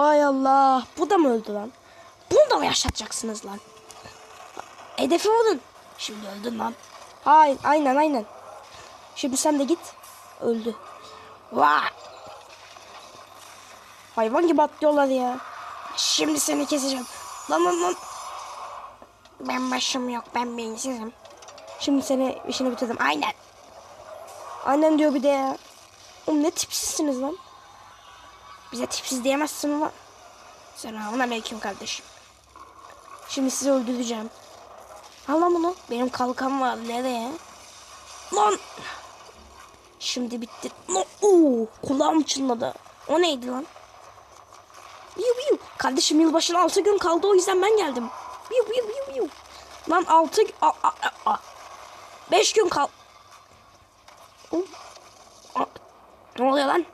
Hay Allah. Bu da mı öldü lan? Bunu da mı yaşatacaksınız lan? Hedefi vurun. Şimdi öldün lan. Hayır aynen aynen. Şimdi sen de git. Öldü. Vah. Hayvan gibi atlıyorlar ya. Şimdi seni keseceğim. Lan lan lan. Ben başım yok ben beyinsizim. Şimdi seni işini bitirdim. Aynen. Aynen diyor bir de ya. Oğlum ne tipsizsiniz lan. Bize tipsiz diyemezsin ama. Selamun aleyküm kardeşim. Şimdi sizi öldüreceğim. Al lan bunu. Benim kalkan var. Nereye? Lan. Şimdi bitti. Lan. Oo, kulağım çınladı. O neydi lan? Biu biu. Kardeşim yılbaşına 6 gün kaldı o yüzden ben geldim. Biu biu biu biu. Lan 6 5 gün kal. Ne oluyor lan?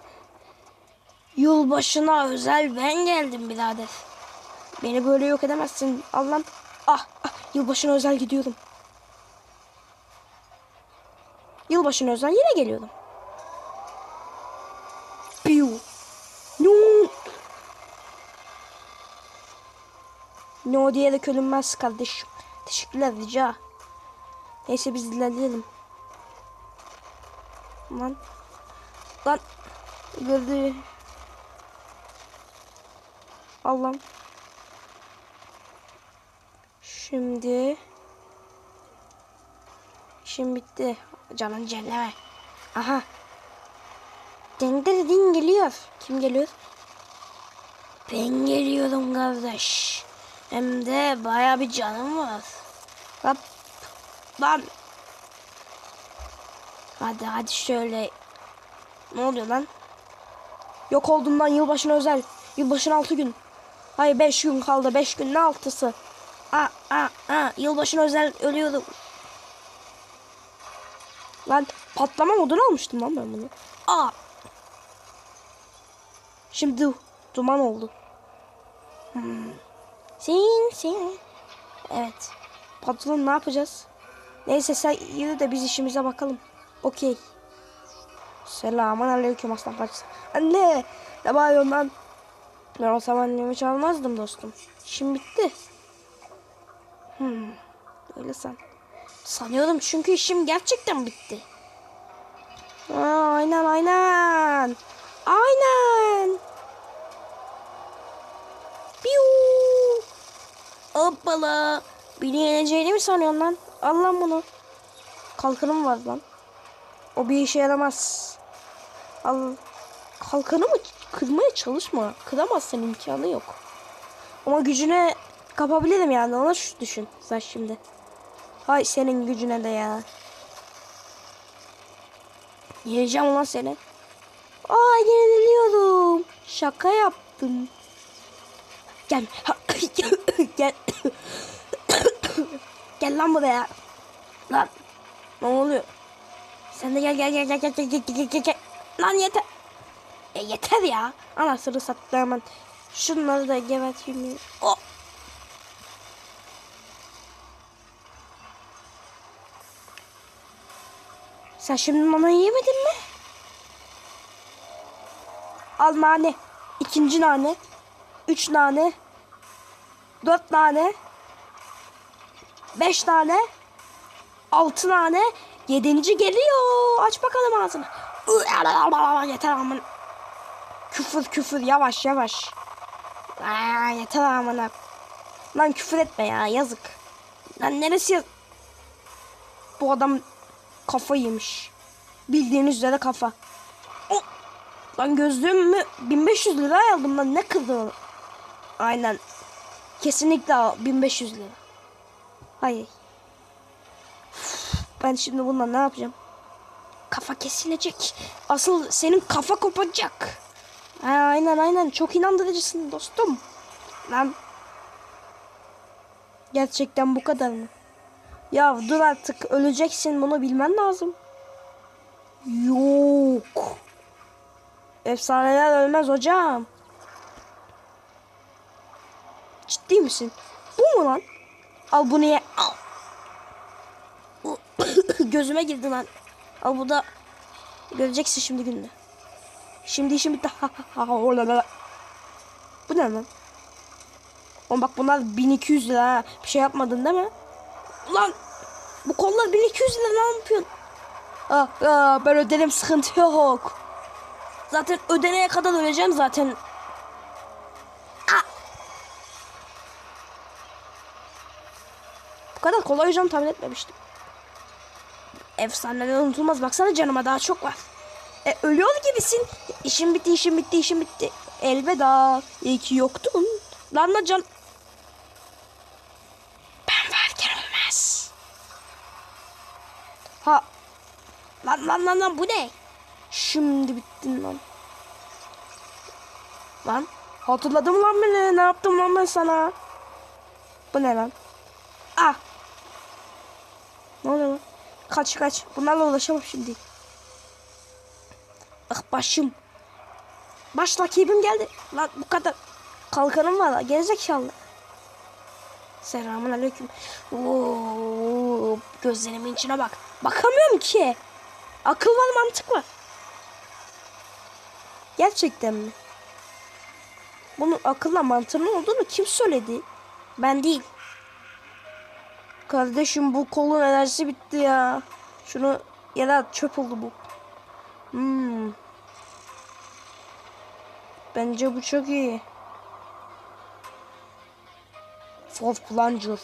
Yılbaşına özel ben geldim birader. Beni böyle yok edemezsin. Al lan. Ah, ah yılbaşına özel gidiyorum. Yılbaşına özel yine geliyordum. Piu. No. No diye de kölünmez kardeşim. Teşekkürler rica. Neyse biz ilerleyelim. Lan. Lan. Gördü. Allah'ım. Şimdi. İşim bitti. Canın cehenneme. Aha. Dendir din geliyor. Kim geliyor? Ben geliyorum kardeş. Hem de baya bir canım var. Hop. Lan. Hadi hadi şöyle. Ne oluyor lan? Yok olduğundan yılbaşına özel. Yılbaşına 6 gün. Hayır 5 gün kaldı. 5 gün ne altısı? Aa, aa, aa. Yılbaşına özel ölüyordum. Lan patlama modunu almıştım lan ben bunu. Aa. Şimdi duman oldu. Hmm. Sin sin. Evet. Patron ne yapacağız? Neyse sen yürü de biz işimize bakalım. Okey. Selamun aleyküm aslan parçası. Anne. Ne bağırıyorsun lan? Ben o zaman annemi çalmazdım dostum. İşim bitti. Hmm. Öyle san. Sanıyordum çünkü işim gerçekten bitti. Aa, aynen aynen. Aynen. Piu. Hoppala. Beni yeneceğini mi sanıyorsun lan? Al lan bunu. Kalkanım var lan. O bir işe yaramaz. Al. Kalkanımı kırmaya çalışma. Kıramazsın imkanı yok. Ama gücüne kapabilirim yani. Ona şu düşün. Sen şimdi. Hay senin gücüne de ya. Yeneceğim ulan seni. Aa yeniliyorum. Şaka yaptım. Gel. Gel. gel lan buraya. Lan. Ne oluyor? Sen de gel gel gel gel gel gel gel gel gel. Lan yeter. E yeter ya. Anasını sattı hemen. Şunları da geberteyim. Oh. Sen şimdi nane yemedin mi? Al nane. İkinci nane. Üç nane. Dört nane. Beş tane. Altı tane. Yedinci geliyor. Aç bakalım ağzını. Yeter aman. Küfür küfür yavaş yavaş. Aa, yeter aman. Lan küfür etme ya yazık. Lan neresi yaz... Bu adam kafa yemiş. Bildiğiniz üzere kafa. Oh! Lan gözlüğümü 1500 lira aldım lan ne kızdı Aynen. Kesinlikle al, 1500 lira. Hayır. Ben şimdi bununla ne yapacağım? Kafa kesilecek. Asıl senin kafa kopacak. Ha, aynen aynen çok inandırıcısın dostum. Lan. Gerçekten bu kadar mı? Ya dur artık öleceksin bunu bilmen lazım. Yok. Efsaneler ölmez hocam. Ciddi misin? Bu mu lan? Al bunu ye. Al. Gözüme girdi lan. Al bu da göreceksin şimdi günde. Şimdi işim bitti. Bu ne lan? Oğlum bak bunlar 1200 lira ha. Bir şey yapmadın değil mi? Ulan bu kollar 1200 lira ne yapıyorsun? Ah, ah, ben öderim sıkıntı yok. Zaten ödeneye kadar öleceğim zaten. Ah! Bu kadar kolay olacağını tahmin etmemiştim. Efsaneler unutulmaz. Baksana canıma daha çok var. E, ölüyor gibisin. İşim bitti, işim bitti, işim bitti. Elveda. İyi ki yoktun. Lan lan can... Ben varken ölmez. Ha. Lan lan lan lan bu ne? Şimdi bittin lan. Lan. Hatırladım lan beni. Ne yaptım lan ben sana? Bu ne lan? Ah. Ne oluyor lan? Kaç kaç. Bunlarla ulaşamam şimdi. Ah başım. Baş rakibim geldi. Lan bu kadar. Kalkanım var. Gerizekalı. Selamun aleyküm. Oo, gözlerimin içine bak. Bakamıyorum ki. Akıl var mantık var. Gerçekten mi? Bunun akılla mantığının olduğunu kim söyledi? Ben değil. Kardeşim bu kolun enerjisi bitti ya. Şunu yere at çöp oldu bu. Hmm. Bence bu çok iyi. For Plunger.